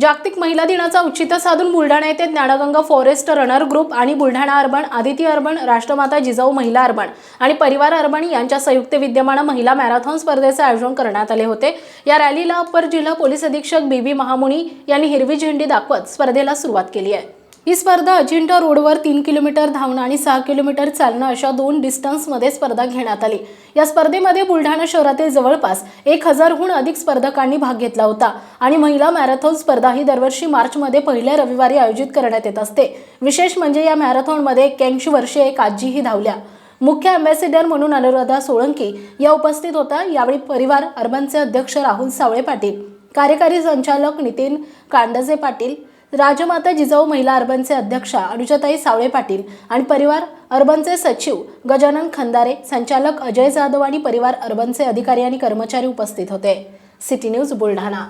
जागतिक महिला दिनाचा औचित्य साधून बुलढाणा येथे ज्ञानगंगा फॉरेस्ट रनर ग्रुप आणि Buldhana urban Aditi urban Rashtramata Jijau Mahila urban आणि परिवार अर्बन यांच्या संयुक्त विद्यमान महिला मॅरेथॉन स्पर्धेचे आयोजन करण्यात आले होते. या रॅलीला अप्पर जिल्हा पोलीस अधीक्षक बी. बी महामुनी यांनी हिरवी झेंडी दाखवत स्पर्धेला सुरुवात केली आहे. ही स्पर्धा अजिंठा रोडवर तीन किलोमीटर धावणं आणि सहा किलोमीटर चालणं अशा दोन डिस्टन्समध्ये स्पर्धा घेण्यात आली. या स्पर्धेमध्ये बुलढाणा शहरातील जवळपास एक हजारहून अधिक स्पर्धकांनी भाग घेतला होता आणि महिला मॅरेथॉन स्पर्धा ही दरवर्षी मार्चमध्ये पहिल्या रविवारी आयोजित करण्यात येत असते. विशेष म्हणजे या मॅरेथॉनमध्ये एक्क्याऐंशी वर्षीय एक आजीही धावल्या. मुख्य अँबॅसेडर म्हणून अनुराधा सोळंकी या उपस्थित होता. यावेळी परिवार अर्बनचे अध्यक्ष राहुल सावळे पाटील कार्यकारी संचालक नितीन कांडजे पाटील राजमाता जिजाऊ महिला अर्बनचे अध्यक्षा अनुजाताई सावळे पाटील आणि परिवार अर्बनचे सचिव गजानन खंदारे संचालक अजय जाधव आणि परिवार अर्बनचे अधिकारी आणि कर्मचारी उपस्थित होते. City news Buldhana.